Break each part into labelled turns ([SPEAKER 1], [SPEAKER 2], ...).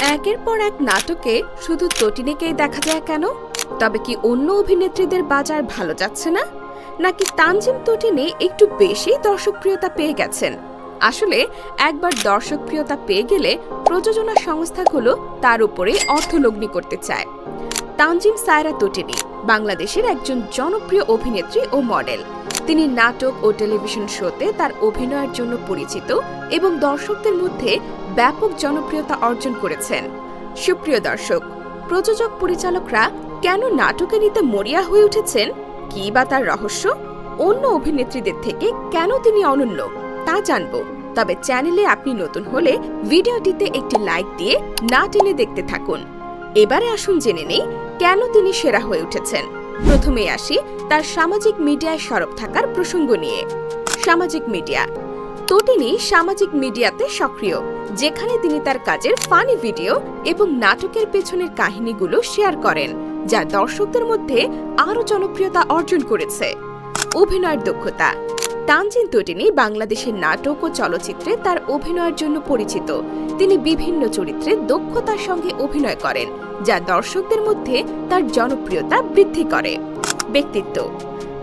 [SPEAKER 1] একের পর এক নাটকে শুধু তটিনেকেই দেখা যায় কেন? তবে কি অন্য অভিনেত্রীদের বাজার ভালো যাচ্ছে না? নাকি তানজিম তটিনে একটু বেশি দর্শকপ্রিয়তা পেয়ে গেছেন? আসলে একবার দর্শকপ্রিয়তা পেয়ে গেলে প্রযোজনা সংস্থাগুলো তার উপরে অর্থলগ্নি করতে চায়। তানজিম সায়রা তটিনী। বাংলাদেশের একজন জনপ্রিয় অভিনেত্রী ও মডেল। তিনি নাটক ও টেলিভিশন শোতে তার অভিনয়ের জন্য পরিচিত এবং দর্শকদের মধ্যে ব্যাপক জনপ্রিয়তা অর্জন করেছেন। সুপ্রিয় দর্শক, প্রযোজক পরিচালকরা কেন নাটকে নিতে মরিয়া হয়ে উঠেছেন? কি বা তার রহস্য? অন্য অভিনেত্রীদের থেকে কেন তিনি অনন্য? তা জানব। তবে চ্যানেলে আপনি নতুন হলে ভিডিওটিতে একটি লাইক দিয়ে না টেনে দেখতে থাকুন। এবারে আসুন জেনে নেই কেন তিনি সেরা হয়ে উঠেছেন? প্রথমে আসি তার সামাজিক মিডিয়ায় সরব থাকার প্রসঙ্গ নিয়ে। সামাজিক মিডিয়া। তটিনী সামাজিক মিডিয়াতে সক্রিয়, যেখানে তিনি তার কাজের ফানি ভিডিও এবং নাটকের পেছনের কাহিনীগুলো শেয়ার করেন, যা দর্শকদের মধ্যে আরও জনপ্রিয়তা অর্জন করেছে। অভিনয়ের দক্ষতা। তানজিন তটিনী বাংলাদেশের নাটক ও চলচ্চিত্রে তার অভিনয়ের জন্য পরিচিত। তিনি বিভিন্ন চরিত্রে দক্ষতার সঙ্গে অভিনয় করেন, যা দর্শকদের মধ্যে তার জনপ্রিয়তা বৃদ্ধি করে। ব্যক্তিত্ব,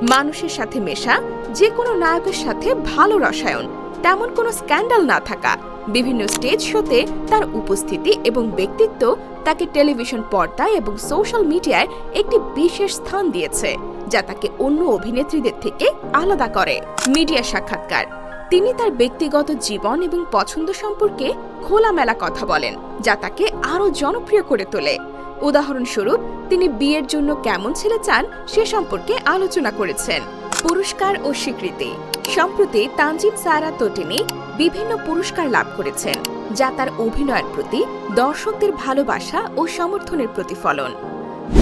[SPEAKER 1] মানুষের সাথে মেশা যে কোনো নায়কের সাথে ভালো রসায়ন তেমন কোনো স্ক্যান্ডাল না থাকা। বিভিন্ন স্টেজ শোতে তার উপস্থিতি এবং ব্যক্তিত্ব তাকে টেলিভিশন পর্দায় এবং সোশ্যাল মিডিয়ায় একটি বিশেষ স্থান দিয়েছে, যা তাকে অন্য অভিনেত্রীদের থেকে আলাদা করে। মিডিয়া সাক্ষাৎকার। তিনি তার ব্যক্তিগত জীবন এবং পছন্দ সম্পর্কে খোলামেলা কথা বলেন, যা তাকে আরও জনপ্রিয় করে তোলে। উদাহরণস্বরূপ, তিনি বিয়ের জন্য কেমন ছেলে চান সে সম্পর্কে আলোচনা করেছেন। পুরস্কার ও স্বীকৃতি। সম্প্রতি তানজিম সারা তটিনী বিভিন্ন পুরস্কার লাভ করেছেন যা তার অভিনয়ের প্রতি দর্শকদের ভালোবাসা ও সমর্থনের প্রতিফলন।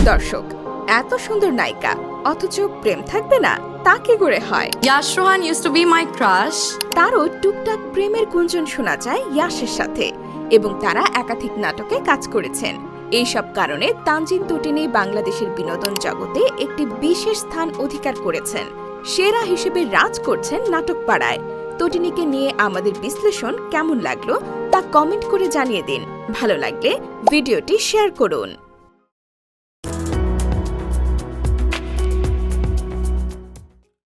[SPEAKER 1] দর্শক এত সুন্দর নায়িকা অথচ প্রেম থাকবে না তা কি করে হয়?
[SPEAKER 2] Yash Rohan used to be my crush.
[SPEAKER 1] তারও টুকটাক প্রেমের গুঞ্জন শোনা যায় ইয়াসের সাথে এবং তারা একাধিক নাটকে কাজ করেছেন। এইসব কারণে তানজিন তটিনী বাংলাদেশের বিনোদন জগতে একটি বিশেষ স্থান অধিকার করেছেন। সেরা হিসেবে রাজ করছেন নাটক পাড়ায় তটিনীকে নিয়ে আমাদের বিশ্লেষণ কেমন লাগল তা কমেন্ট করে জানিয়ে দিন। ভালো লাগলে ভিডিওটি শেয়ার করুন।